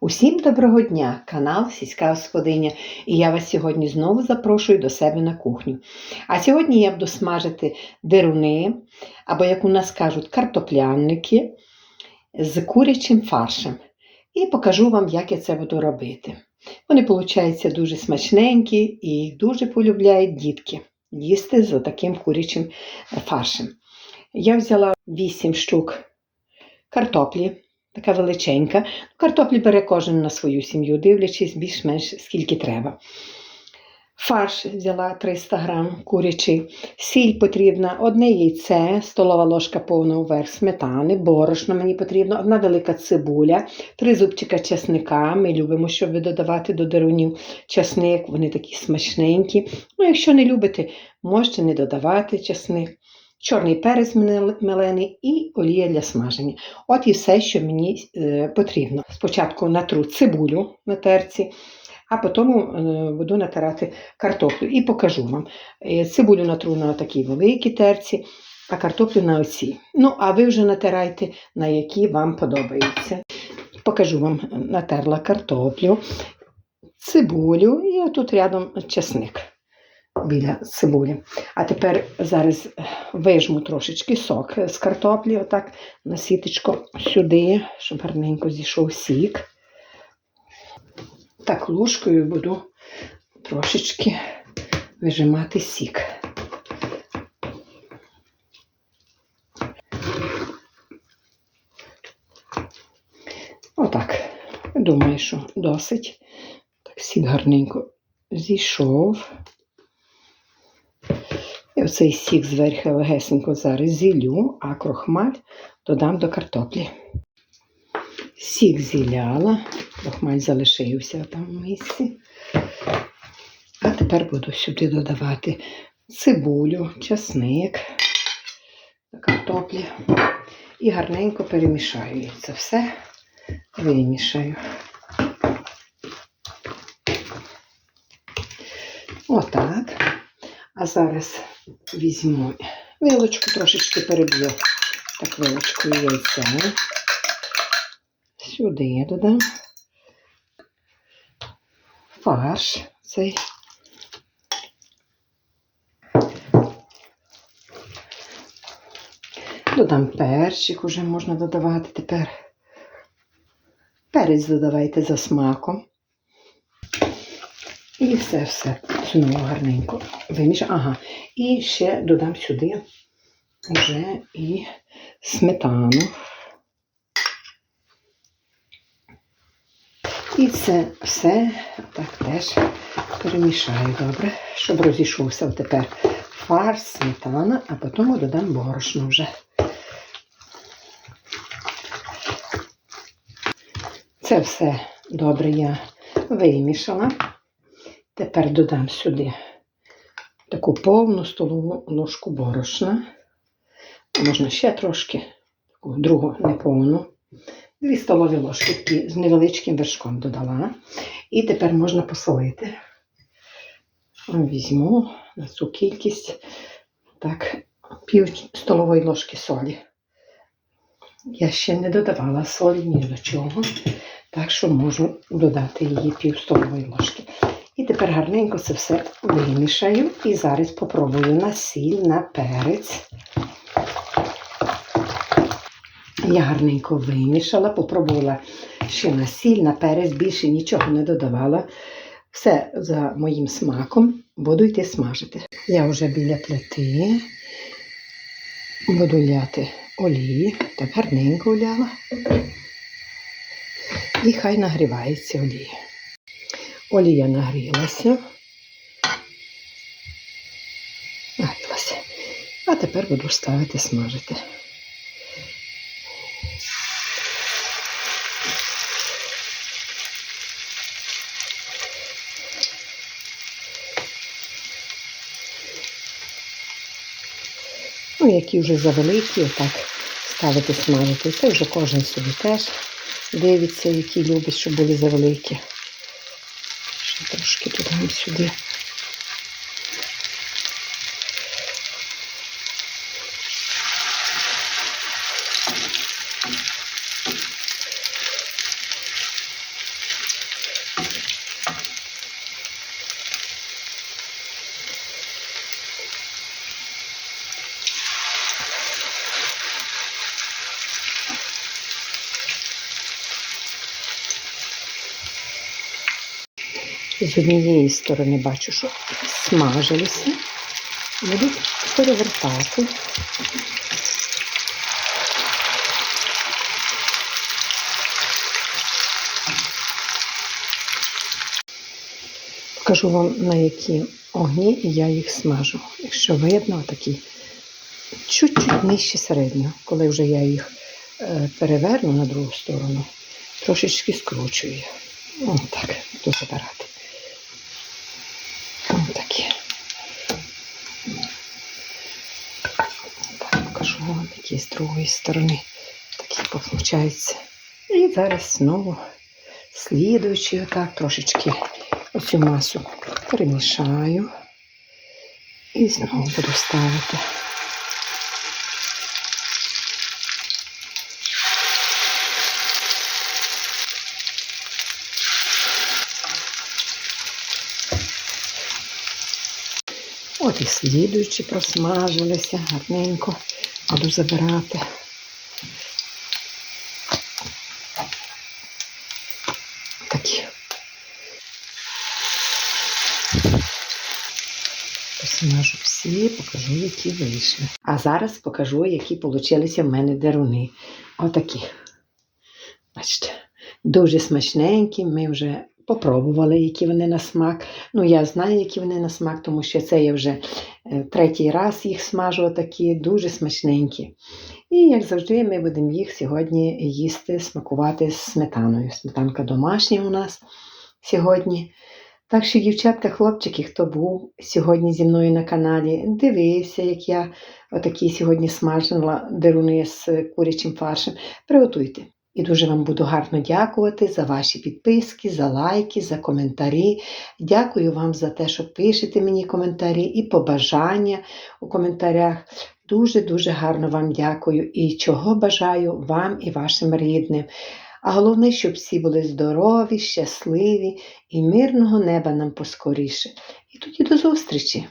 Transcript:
Усім доброго дня, канал Сільська Господиня, і я вас сьогодні знову запрошую до себе на кухню. А сьогодні я буду смажити дируни, або, як у нас кажуть, картоплянники з курячим фаршем. І покажу вам, як я це буду робити. Вони, виходять, дуже смачненькі і їх дуже полюбляють дітки їсти з таким курячим фаршем. Я взяла 8 штук картоплі така величенька. Картоплі бере кожен на свою сім'ю, дивлячись більш-менш скільки треба. Фарш взяла 300 грам курячий, сіль потрібна, одне яйце, столова ложка повна вверх сметани, борошно мені потрібно, одна велика цибуля, три зубчика чесника. Ми любимо, щоб додавати до дерунів чесник, вони такі смачненькі. Ну, якщо не любите, можете не додавати чесник чорний перець мелений і олія для смаження. От і все, що мені е, потрібно. Спочатку натру цибулю на терці, а потім е, буду натирати картоплю і покажу вам. Е, цибулю натру на такій великій терці, а картоплю на оцій. Ну, а ви вже натирайте, на які вам подобаються. Покажу вам, натерла картоплю, цибулю і тут рядом чесник біля цибулі. А тепер зараз вижму трошечки сок з картоплі, отак на сіточку сюди, щоб гарненько зійшов сік. Так, ложкою буду трошечки вижимати сік. Отак. Думаю, що досить. Так, сік гарненько зійшов. І оцей сік зверху легесенько зараз зілю, а крохмаль додам до картоплі. Сік зіляла, крохмаль залишився там в місці. А тепер буду сюди додавати цибулю, часник до картоплі. І гарненько перемішаю це все, вимішаю. Отак. А зараз візьму вилочку, трошечки переб'ю так вилочкою яйця. Сюди я додам фарш цей. Додам перчик, уже можна додавати тепер. Перець додавайте за смаком. І все-все знову гарненько вимішаю. Ага. І ще додам сюди вже і сметану. І це все так теж перемішаю добре, щоб розійшовся тепер фарш, сметана, а потім додам борошно вже. Це все добре я вимішала. Тепер додам сюди таку повну столову ложку борошна. Можна ще трошки, таку другу неповну. Дві столові ложки з невеличким вершком додала. І тепер можна посолити. Візьму на цю кількість так, пів столової ложки солі. Я ще не додавала солі ні до чого, так що можу додати її пів столової ложки. Тепер гарненько це все вимішаю. І зараз попробую на сіль, на перець. Я гарненько вимішала, попробувала ще на сіль, на перець, більше нічого не додавала. Все за моїм смаком буду йти смажити. Я вже біля плити, буду ляти олії, так гарненько уляла. І хай нагрівається олія. Олія нагрілася. Нагрілася. А тепер буду ставити смажити. Ну, які вже завеликі, отак ставити смажити. Це вже кожен собі теж дивиться, які любить, щоб були завеликі. Трошки додамо сюди. З однієї сторони бачу, що смажилися. Буду перевертати. Покажу вам на які огні я їх смажу. Якщо видно, такі чуть-чуть нижче середнього. Коли вже я їх е, переверну на другу сторону, трошечки скручую. Ось так, буду забирати. Ось такі. Так, покажу вам які з другої сторони. Такі получаються. І зараз знову слідуючи отак трошечки оцю масу перемішаю і знову буду ставити. От і слідуючі просмажилися гарненько. Буду забирати. Такі. Посмажу всі, покажу, які вийшли. А зараз покажу, які получилися в мене деруни. Отакі. Бачите, дуже смачненькі. Ми вже попробували, які вони на смак. Ну, я знаю, які вони на смак, тому що це я вже е, третій раз їх смажу, отакі, дуже смачненькі. І, як завжди, ми будемо їх сьогодні їсти, смакувати з сметаною. Сметанка домашня у нас сьогодні. Так що, дівчатка, хлопчики, хто був сьогодні зі мною на каналі, дивився, як я отакі сьогодні смажила деруни з курячим фаршем, приготуйте. І дуже вам буду гарно дякувати за ваші підписки, за лайки, за коментарі. Дякую вам за те, що пишете мені коментарі і побажання у коментарях. Дуже-дуже гарно вам дякую і чого бажаю вам і вашим рідним. А головне, щоб всі були здорові, щасливі і мирного неба нам поскоріше. І тоді до зустрічі!